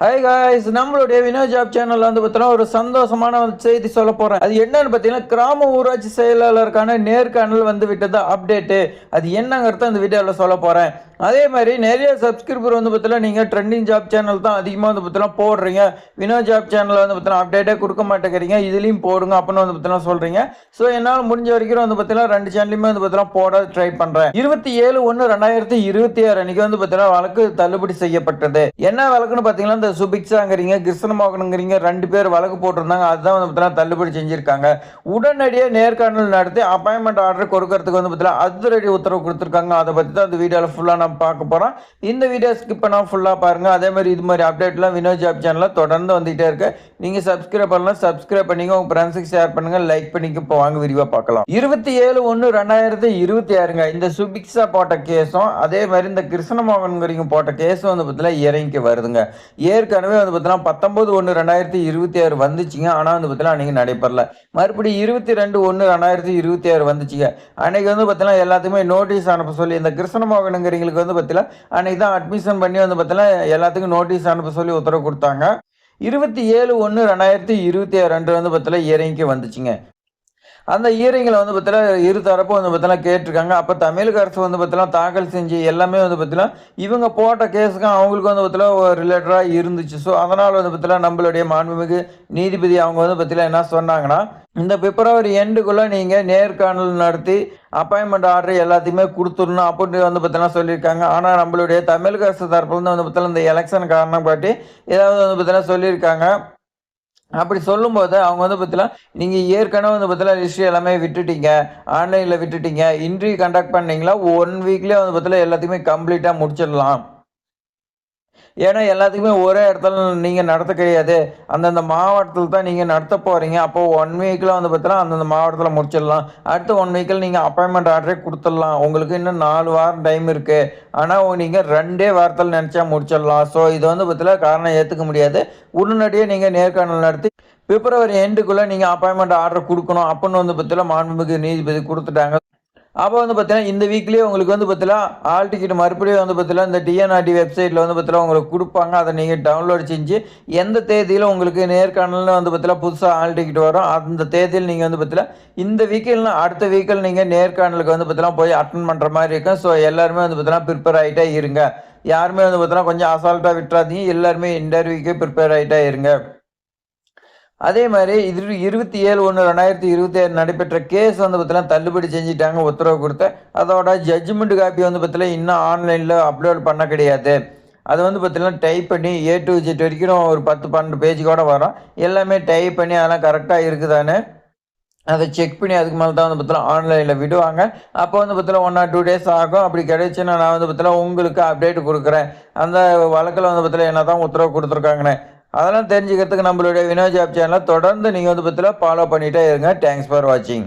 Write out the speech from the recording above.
High guys நம்மளுடைய Vino job சேனல்ல வந்து பார்த்தீங்கன்னா ஒரு சந்தோஷமான செய்தி சொல்ல போறேன். அது என்னன்னு பார்த்தீங்கன்னா கிராம ஊராட்சி செயலாளருக்கான நேர்காணல் வந்து விட்டது அப்டேட்டு அது என்னங்கிறத அந்த வீடியோவில் சொல்ல போறேன். அதே மாதிரி நிறைய சப்ஸ்கிரிபர் வந்து பார்த்தீங்கன்னா நீங்கள் ட்ரெண்டிங் ஜாப் சேனல் தான் அதிகமாக வந்து பார்த்தீங்கன்னா போடுறீங்க. வினோ ஜாப் சேனலில் வந்து பார்த்தீங்கன்னா அப்டேட்டே கொடுக்க மாட்டேங்கிறீங்க. இதுலேயும் போடுங்க அப்படின்னு வந்து பார்த்தீங்கன்னா சொல்கிறீங்க ஸோ என்னால் முடிஞ்ச வரைக்கும் வந்து பார்த்தீங்கன்னா ரெண்டு சேனல்லையுமே வந்து பார்த்தீங்கன்னா போட ட்ரை பண்ணுறேன் இருபத்தி ஏழு ஒன்று ரெண்டாயிரத்தி இருபத்தி ஆறு அன்னைக்கு வந்து பார்த்தீங்கன்னா வழக்கு தள்ளுபடி செய்யப்பட்டது. என்ன வழக்குன்னு பார்த்தீங்கன்னா இந்த சுபிக்ஷாங்கிறீங்க கிருஷ்ணமோகனுங்கிறீங்க ரெண்டு பேர் வழக்கு போட்டிருந்தாங்க. அதுதான் வந்து பார்த்தீங்கன்னா தள்ளுபடி செஞ்சுருக்காங்க. உடனடியாக நேர்காணல் நடத்தி அப்பாயின்மெண்ட் ஆர்டர் கொடுக்கறதுக்கு வந்து பார்த்தீங்கன்னா அதிரடி உத்தரவு கொடுத்துருக்காங்க. அதை பற்றி தான் அந்த வீடியோவில் ஃபுல்லாக நம்ம பார்க்க போகிறோம் இந்த வீடியோ ஸ்கிப் பண்ணால் ஃபுல்லாக பாருங்கள் அதே மாதிரி இது மாதிரி அப்டேட்லாம் வினோ ஜாப் சேனலில் தொடர்ந்து வந்துகிட்டே இருக்கு. நீங்கள் சப்ஸ்கிரைப் பண்ணலாம் சப்ஸ்கிரைப் பண்ணிங்க உங்கள் ஃப்ரெண்ட்ஸுக்கு ஷேர் பண்ணுங்கள் லைக் பண்ணிக்க இப்போ வாங்க விரிவாக பார்க்கலாம். இருபத்தி ஏழு ஒன்று ரெண்டாயிரத்தி இருபத்தி ஆறுங்க. இந்த சுபிக்ஸா போட்ட கேஸும் அதே மாதிரி இந்த கிருஷ்ணமோகன்கிறீங்க போட்ட கேஸும் வந்து பார்த்தீங்கன்னா இறங்கி வருதுங்க. ஏற்கனவே வந்து பார்த்தீங்கன்னா பத்தொம்பது ஒன்று ரெண்டாயிரத்தி இருபத்தி ஆறு வந்துச்சுங்க. ஆனால் வந்து பார்த்தீங்கன்னா அன்றைக்கி நடைபெறல. மறுபடியும் இருபத்தி ரெண்டு ஒன்று ரெண்டாயிரத்தி இருபத்தி ஆறு வந்துச்சுங்க. அன்னைக்கு வந்து பார்த்தீங்கன்னா எல்லாத்துக்குமே நோட்டீஸ் அனுப்ப சொல்லி இந்த கிருஷ்ணமோகனுங்கிறவங்களுக்கு வந்து பார்த்தீங்கன்னா அன்னைக்கு தான் அட்மிஷன் பண்ணி வந்து பார்த்தீங்கன்னா எல்லாத்துக்கும் நோட்டீஸ் அனுப்ப சொல்லி உத்தரவு கொடுத்தாங்க. இருபத்தி ஏழு ஒன்று ரெண்டாயிரத்தி இருபத்தி ரெண்டு வந்து பார்த்தீங்கன்னா இறங்கி வந்துச்சுங்க. அந்த ஹியரிங்கில் வந்து பார்த்தீங்கன்னா இரு தரப்பும் வந்து பார்த்தீங்கன்னா கேட்டிருக்காங்க. அப்போ தமிழக அரசு வந்து பார்த்தீங்கன்னா தாக்கல் செஞ்சு எல்லாமே வந்து பார்த்தீங்கன்னா இவங்க போட்ட கேஸுக்கும் அவங்களுக்கு வந்து பார்த்தீங்கன்னா ரிலேட்டடாக இருந்துச்சு. ஸோ அதனால் வந்து பார்த்தீங்கன்னா நம்மளுடைய மாண்புமிகு நீதிபதி அவங்க வந்து பார்த்தீங்கன்னா என்ன சொன்னாங்கன்னா இந்த பிப்ரவரி எண்டுக்குள்ளே நீங்கள் நேர்காணல் நடத்தி அப்பாயின்மெண்ட் ஆர்டர் எல்லாத்தையுமே கொடுத்துடணும் அப்படின்னு வந்து பார்த்தீங்கன்னா சொல்லியிருக்காங்க. ஆனால் நம்மளுடைய தமிழக அரசு தரப்புலேருந்து வந்து பார்த்தீங்கன்னா இந்த எலெக்ஷன் காரணம் காட்டி ஏதாவது வந்து பார்த்தீங்கன்னா சொல்லியிருக்காங்க. அப்படி சொல்லும்போது அவங்க வந்து பார்த்தீங்கன்னா நீங்கள் ஏற்கனவே வந்து பார்த்தீங்கன்னா லிஸ்ட் எல்லாமே விட்டுட்டீங்க. ஆன்லைனில் விட்டுட்டீங்க. இன்ட்ரி கண்டக்ட் பண்ணீங்களா? ஒன் வீக்லேயே வந்து பார்த்தீங்கன்னா எல்லாத்தையுமே கம்ப்ளீட்டாக முடிச்சிடலாம். ஏன்னா எல்லாத்துக்குமே ஒரே இடத்துல நீங்கள் நடத்த கிடையாது. அந்தந்த மாவட்டத்தில் தான் நீங்கள் நடத்த போகிறீங்க அப்போது ஒன் வீக்கில் வந்து பார்த்தீங்கன்னா அந்தந்த மாவட்டத்தில் முடிச்சிடலாம். அடுத்த ஒன் வீக்கில் நீங்கள் அப்பாயின்மெண்ட் ஆர்டரே கொடுத்துடலாம். உங்களுக்கு இன்னும் நாலு வாரம் டைம் இருக்குது ஆனால் நீங்கள் ரெண்டே வாரத்தில் நினச்சா முடிச்சிடலாம். ஸோ இது வந்து பார்த்தீங்கன்னா காரணம் ஏற்றுக்க முடியாது. உடனடியே நீங்கள் நேர்காணல் நடத்தி பிப்ரவரி எண்டுக்குள்ளே நீங்கள் அப்பாயின்மெண்ட் ஆர்டர் கொடுக்கணும். அப்படின்னு வந்து பார்த்தீங்கன்னா மாண்புமிகு நீதிபதி கொடுத்துட்டாங்க. அப்போ வந்து பார்த்தீங்கன்னா இந்த வீக்லேயே உங்களுக்கு வந்து பார்த்தீங்கன்னா ஆல் டிக்கெட் மறுபடியும் வந்து பார்த்தீங்கன்னா இந்த டிஎன்ஆர்டி வெப்சைட்டில் வந்து பார்த்தீங்கன்னா உங்களுக்கு கொடுப்பாங்க. அதை நீங்கள் டவுன்லோட் செஞ்சு எந்த தேதியில் உங்களுக்கு நேர்காணலில் வந்து பார்த்தீங்கன்னா புதுசாக ஆல் டிக்கெட் வரும் அந்த தேதியில் நீங்கள் வந்து பார்த்தீங்கன்னா இந்த வீக்கில்னா அடுத்த வீக்கில் நீங்கள் நேர்காணலுக்கு வந்து பார்த்தீங்கன்னா போய் அட்டன் பண்ணுற மாதிரி இருக்கும். ஸோ எல்லாருமே வந்து பார்த்தீங்கன்னா ப்ரிப்பேர் ஆகிட்டே இருங்க. யாருமே வந்து பார்த்தீங்கன்னா கொஞ்சம் அசால்ட்டாக விட்டுறாதீங்க. எல்லாருமே இன்டர்வியூக்கே ப்ரிப்பேர் ஆகிட்டே இருங்க. அதே மாதிரி இது இருபத்தி ஏழு ஒன்று ரெண்டாயிரத்தி இருபத்தி ஏழு நடைபெற்ற கேஸ் வந்து பார்த்தீங்கன்னா தள்ளுபடி செஞ்சுட்டாங்க உத்தரவு கொடுத்து. அதோட ஜட்ஜ்மெண்ட் காப்பி வந்து பார்த்தீங்கன்னா இன்னும் ஆன்லைனில் அப்லோட் பண்ண கிடையாது. அது வந்து பார்த்தீங்கன்னா டைப் பண்ணி ஏ டு ஜெட் வரைக்கும் ஒரு பத்து பன்னெண்டு பேஜ் கூட வரும். எல்லாமே டைப் பண்ணி அதெல்லாம் கரெக்டாக இருக்குதானே அதை செக் பண்ணி அதுக்கு மேலே தான் வந்து பார்த்தீங்கன்னா ஆன்லைனில் விடுவாங்க. அப்போ வந்து பார்த்தீங்கன்னா ஒன் ஆர் டூ டேஸ் ஆகும். அப்படி கிடைச்சுன்னா நான் வந்து பார்த்தீங்கன்னா உங்களுக்கு அப்டேட் கொடுக்குறேன். அந்த வழக்கில் வந்து பார்த்தீங்கன்னா என்ன தான் உத்தரவு கொடுத்துருக்காங்கண்ணே அதெல்லாம் தெரிஞ்சுக்கிறதுக்கு நம்மளுடைய வினோஜ் ஆப் சேனலை தொடர்ந்து நீங்கள் வந்து பார்த்தீங்கன்னா ஃபாலோ பண்ணிகிட்டே இருங்க. தேங்க்ஸ் ஃபார் வாட்சிங்